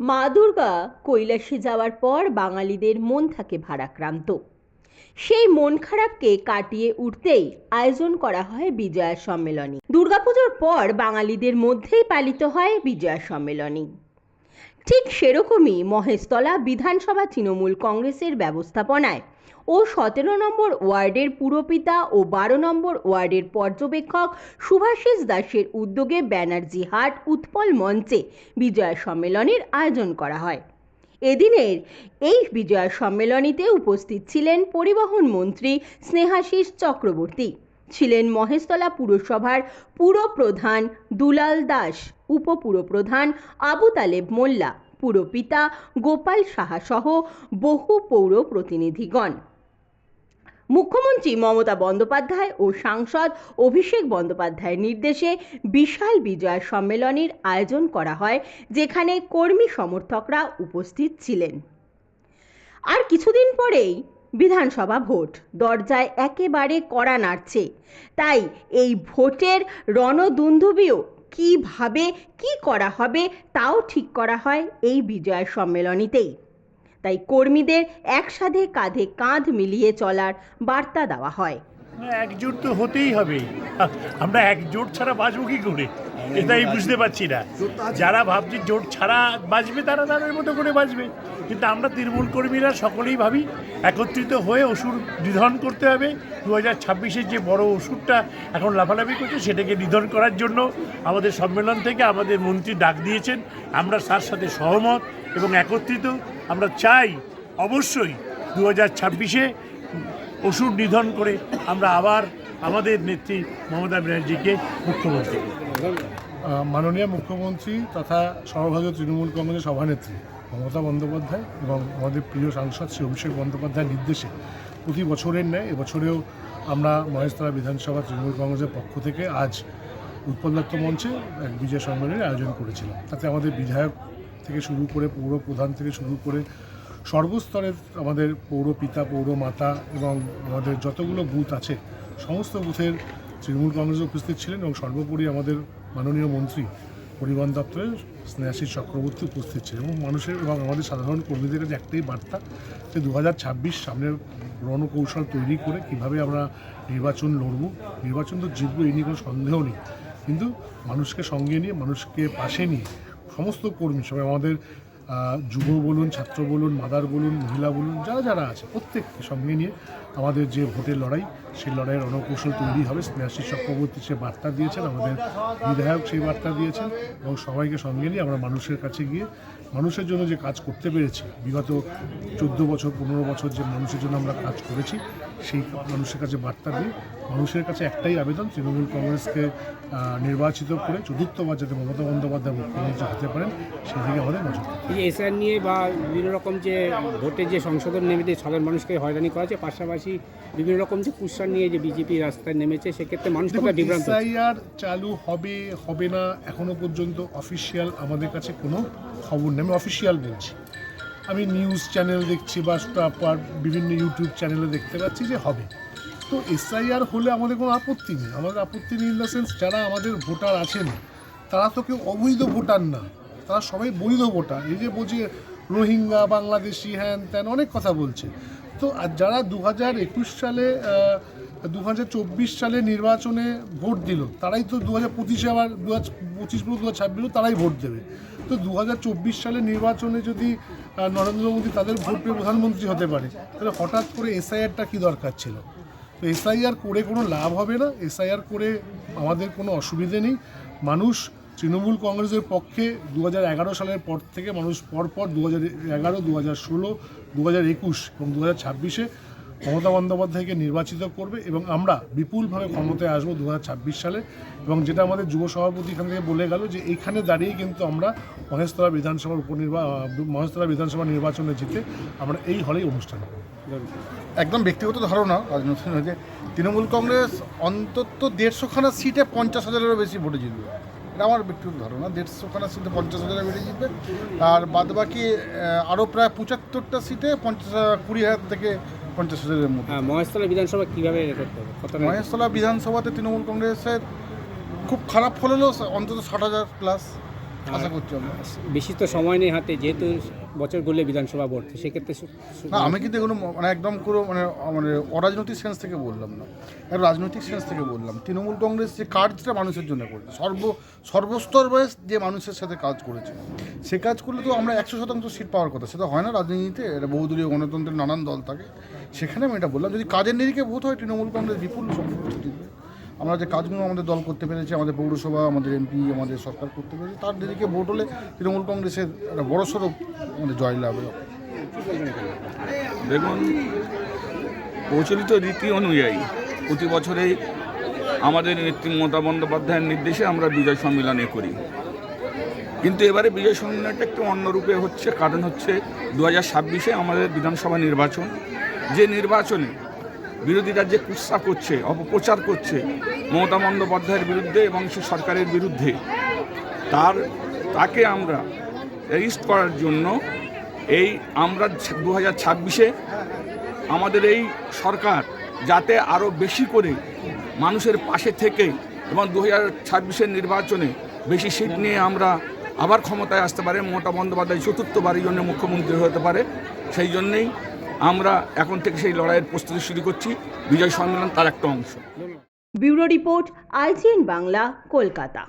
মা দুর্গা কৈলাসে যাওয়ার পর বাঙালিদের মন থাকে ভারাক্রান্ত। সেই মন খারাপকে কাটিয়ে উঠতেই আয়োজন করা হয় বিজয়া সম্মেলনী। দুর্গাপুজোর পর বাঙালিদের মধ্যেই পালিত হয় বিজয়া সম্মেলনী। ঠিক সেরকমই মহেশতলা বিধানসভা তৃণমূল কংগ্রেসের ব্যবস্থাপনায় ও সতেরো নম্বর ওয়ার্ডের পুরপিতা ও বারো নম্বর ওয়ার্ডের পর্যবেক্ষক সুভাষিস দাসের উদ্যোগে ব্যানার্জি হাট উৎপল মঞ্চে বিজয়া সম্মেলনের আয়োজন করা হয়। এদিনের এই বিজয়া সম্মেলনীতে উপস্থিত ছিলেন পরিবহন মন্ত্রী স্নেহাশিস চক্রবর্তী, ছিলেন মহেশতলা পুরসভার পুরপ্রধান দুলাল দাস, উপপুরপ্রধান আবু তালেব মোল্লা, পুরপিতা গোপাল সাহা সহ বহু পৌর প্রতিনিধিগণ। মুখ্যমন্ত্রী মমতা বন্দ্যোপাধ্যায় ও সাংসদ অভিষেক বন্দ্যোপাধ্যায়ের নির্দেশে বিশাল বিজয় সম্মেলনের আয়োজন করা হয়, যেখানে কর্মী সমর্থকরা উপস্থিত ছিলেন। আর কিছুদিন পরেই বিধানসভা ভোট। দরজায় একেবারে কড়া নাড়ছে। তাই এই ভোটের রণদুন্দুবিও কীভাবে, কি করা হবে, তাও ঠিক করা হয় এই বিজয় সম্মেলনীতেই। তাই কর্মীদের একসাথে কাঁধে কাঁধ মিলিয়ে চলার বার্তা দেওয়া হয়। একজোট তো হতেই হবে। আমরা একজোট ছাড়া বাঁচবো কি করে? এটাই বুঝতে পারছি না। যারা ভাবছে জোট ছাড়া বাঁচবে, তারা তাদের মতো করে বাঁচবে। কিন্তু আমরা তৃণমূল কর্মীরা সকলেই ভাবি, একত্রিত হয়ে ওষুধ নিধন করতে হবে। দু হাজার ছাব্বিশের যে বড় ওষুধটা এখন লাফালাফি করছে, সেটাকে নিধন করার জন্য আমাদের সম্মেলন থেকে আমাদের মন্ত্রী ডাক দিয়েছেন। আমরা তার সাথে সহমত। এবং একত্রিত আমরা চাই অবশ্যই দু হাজার ছাব্বিশে ওষুধ নিধন করে আমরা আবার আমাদের নেত্রী মমতা ব্যানার্জিকে মুখ্যমন্ত্রী মাননীয় মুখ্যমন্ত্রী তথা সর্বভারতীয় তৃণমূল কংগ্রেসের সভানেত্রী মমতা বন্দ্যোপাধ্যায় এবং আমাদের প্রিয় সাংসদ শ্রী অভিষেক বন্দ্যোপাধ্যায়ের নির্দেশে প্রতি বছরের ন্যায় এবছরেও আমরা মহেশতলা বিধানসভা তৃণমূল কংগ্রেসের পক্ষ থেকে আজ উৎপল মঞ্চে এক বিজয় সম্মেলনের আয়োজন করেছিলাম। তাতে আমাদের বিধায়ক থেকে শুরু করে পৌর প্রধান থেকে শুরু করে সর্বস্তরের আমাদের পৌর পিতা, পৌর মাতা এবং আমাদের যতগুলো বুথ আছে, সমস্ত বুথের তৃণমূল কংগ্রেসে উপস্থিত ছিলেন এবং সর্বোপরি আমাদের মাননীয় মন্ত্রী, পরিবহন দপ্তরের স্নেহাশিস চক্রবর্তী উপস্থিত ছিলেন এবং মানুষের এবং আমাদের সাধারণ কর্মীদের কাছে একটাই বার্তা, যে দু হাজার ছাব্বিশ সামনের রণকৌশল তৈরি করে কীভাবে আমরা নির্বাচন লড়ব, নির্বাচন তো জিতবো এই নিয়ে কোনো সন্দেহ নেই। কিন্তু মানুষকে সঙ্গে নিয়ে, মানুষকে পাশে নিয়ে সমস্ত কর্মী সবাই, আমাদের যুব বলুন, ছাত্র বলুন মাদার বলুন, মহিলা বলুন, যারা যারা আছে, প্রত্যেককে সঙ্গে নিয়ে আমাদের যে ভোটের লড়াই, সেই লড়াইয়ের রণকৌশল তৈরি হবে। স্নেহাশিস চক্রবর্তী সে বার্তা দিয়েছেন, আমাদের বিধায়ক সেই বার্তা দিয়েছেন এবং সবাইকে সঙ্গে নিয়ে আমরা মানুষের কাছে গিয়ে মানুষের জন্য যে কাজ করতে পেরেছি, বিগত চোদ্দ বছর, পনেরো বছর যে মানুষের জন্য আমরা কাজ করেছি, সেই মানুষের কাছে বার্তা দিয়ে মানুষের কাছে একটাই আবেদন, তৃণমূল কংগ্রেসকে নির্বাচিত করে চতুর্থবার যাতে মমতা বন্দ্যোপাধ্যায় মুখ্যমন্ত্রী হতে পারেন, সেদিকে আমাদের নজর এই এসআর নিয়ে বা বিভিন্ন রকম যে ভোটে যে সংশোধন নেমেছে সাধারণ মানুষকে হয়রানি করা হচ্ছে পাশাপাশি বিভিন্ন রকম যে কুৎসার নিয়ে যে বিজেপি রাস্তায় নেমেছে সেক্ষেত্রে মানুষ বিভ্রান্ত। এসআইআর চালু হবে হবে না এখনও পর্যন্ত অফিসিয়াল আমাদের কাছে কোনো খবর নেই। আমি অফিসিয়াল বলছি। আমি নিউজ চ্যানেল দেখছি বা বিভিন্ন ইউটিউব চ্যানেলে দেখতে পাচ্ছি যে হবে। তো এসআইআর হলে আমাদের কোনো আপত্তি নেই। আমাদের আপত্তি নেই ইন দ্য সেন্স যারা আমাদের ভোটার আছেন তারা তো কেউ অবৈধ ভোটার না। তারা সবাই বৈধ ভোটার। এই যে বলছি রোহিঙ্গা বাংলাদেশি হ্যান ত্যান অনেক কথা বলছে। তো যারা দু হাজার একুশ সালে দু হাজার চব্বিশ সালে নির্বাচনে ভোট দিল, তারাই তো দু হাজার পঁচিশে আবার দু হাজার পঁচিশ দু হাজার ছাব্বিশও তারাই ভোট দেবে। তো দু হাজার চব্বিশ সালে নির্বাচনে যদি নরেন্দ্র মোদী তাদের ভোট পেয়ে প্রধানমন্ত্রী হতে পারে, তাহলে হঠাৎ করে এসআইআরটা কী দরকার ছিল? তো এসআইআর করে কোনো লাভ হবে না, এসআইআর করে আমাদের কোনো অসুবিধে নেই। মানুষ তৃণমূল কংগ্রেসের পক্ষে দু হাজার এগারো সালের পর থেকে মানুষ পরপর দু হাজার এগারো, দু হাজার ষোলো, দু হাজার একুশ এবং দু হাজার ছাব্বিশে মমতা বন্দ্যোপাধ্যায়কে নির্বাচিত করবে এবং আমরা বিপুলভাবে ক্ষমতায় আসব দু ছাব্বিশ সালে এবং যেটা আমাদের যুব সভাপতি এখান থেকে বলে গেল যে এখানে দাঁড়িয়ে কিন্তু আমরা মহেশতলা বিধানসভার উপনির্বা, মহেশতলা বিধানসভা নির্বাচনে জিতে আমরা এই হলেই অনুষ্ঠান একদম ব্যক্তিগত ধারণা যে তৃণমূল কংগ্রেস অন্তত দেড়শোখানা সিটে পঞ্চাশ হাজারেরও বেশি ভোটে জিতবে। এটা আমার ব্যক্তিগত ধারণা দেড়শোখানা সিটে পঞ্চাশ হাজার বেড়ে যাবে আর বাদবাকি আরও প্রায় পঁচাত্তরটা সিটে পঞ্চাশ কুড়ি হাজার থেকে পঞ্চাশ হাজারের মধ্যে। হ্যাঁ মহেশতলা বিধানসভা কীভাবে মহেশতলা বিধানসভাতে তৃণমূল কংগ্রেসের খুব খারাপ ফল হলেও অন্তত ষাট হাজার প্লাস। আশা করছি বেশি তো সময় নেই হাতে যেহেতু বছর গড়লে বিধানসভা ভোট সেক্ষেত্রে না আমি কিন্তু এগুলো মানে একদম পুরো মানে মানে অরাজনৈতিক সেন্স থেকে বললাম না। একটা রাজনৈতিক সেন্স থেকে বললাম। তৃণমূল কংগ্রেস যে কাজটা মানুষের জন্য করেছে সর্ব সর্বস্তর বয়স যে মানুষের সাথে কাজ করেছে সে কাজ করলে তো আমরা একশো শতাংশ সিট পাওয়ার কথা। সেটা হয় না রাজনীতিতে এটা বহুদলীয় গণতন্ত্রের নানান দল থাকে। সেখানে আমি এটা বললাম যদি কাজের নিরিখে ভোট হয় তৃণমূল কংগ্রেস বিপুল সংখ্যক জিতবে। আমরা যে কাজগুলো আমাদের দল করতে পেরেছি, আমাদের পৌরসভা, আমাদের এমপি, আমাদের সরকার করতে পেরেছে, তার নিরিখে ভোট হলে তৃণমূল কংগ্রেসের একটা বড়সড় আমাদের জয়লাভ দেখুন, প্রচলিত রীতি অনুযায়ী প্রতি বছরেই আমাদের নেত্রী মমতা বন্দ্যোপাধ্যায়ের নির্দেশে আমরা বিজয় সম্মেলনে করি। কিন্তু এবারে বিজয় সম্মেলনটা একটু অন্য রূপে হচ্ছে, কারণ হচ্ছে দু হাজার ছাব্বিশে আমাদের বিধানসভা নির্বাচন। যে নির্বাচনে বিরোধীরা যে কুৎসা করছে, অপপ্রচার করছে মমতা বন্দ্যোপাধ্যায়ের বিরুদ্ধে এবং সে সরকারের বিরুদ্ধে। তার, তাকে আমরা রেজিস্ট করার জন্য এই আমরা দু হাজার ছাব্বিশে আমাদের এই সরকার যাতে আরও বেশি করে মানুষের পাশে থেকে এবং দু হাজার ছাব্বিশের নির্বাচনে বেশি সিট নিয়ে আমরা আবার ক্ষমতায় আসতে পারে, মমতা বন্দ্যোপাধ্যায় চতুর্থবারের জন্য মুখ্যমন্ত্রী হতে পারে। সেই জন্যেই আমরা এখন থেকে সেই লড়াইয়ের প্রস্তুতি শুরু করছি। বিজয় সম্মেলন তার একটা অংশ। Bureau report IGN Bangla, Kolkata.